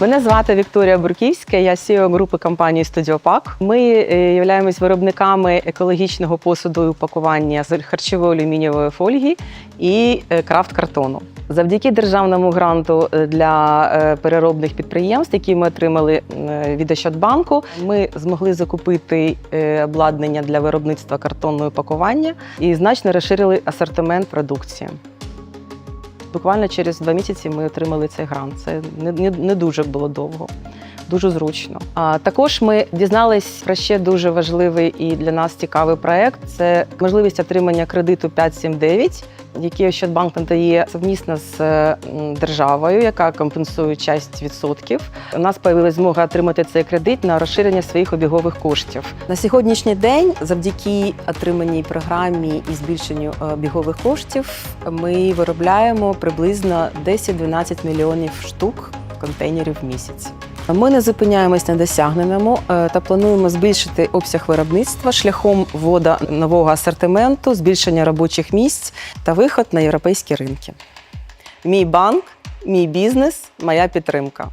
Мене звати Вікторія Бурківська, я CEO групи компанії Студіопак. Ми е, являємось виробниками екологічного посуду і упакування з харчової алюмінієвої фольги і е, крафт-картону. Завдяки державному гранту е, для переробних підприємств, які ми отримали від Ощадбанку, ми змогли закупити обладнання для виробництва картонного пакування і значно розширили асортимент продукції. Буквально через два місяці ми отримали цей грант. Це не, не, не дуже було довго, дуже зручно. А також ми дізнались про ще дуже важливий і для нас цікавий проект. Це можливість отримання кредиту 579, який Ощадбанк надає совмісно з е, державою, яка компенсує часть відсотків. У нас з'явилася змога отримати цей кредит на розширення своїх обігових коштів. На сьогоднішній день, завдяки отриманій програмі і збільшенню е, обігових коштів, ми виробляємо приблизно 10-12 мільйонів штук контейнерів в місяць. Ми не зупиняємось на досягненому е, та плануємо збільшити обсяг виробництва шляхом ввода нового асортименту, збільшення робочих місць та виход на європейські ринки. Мій банк, мій бізнес, моя підтримка.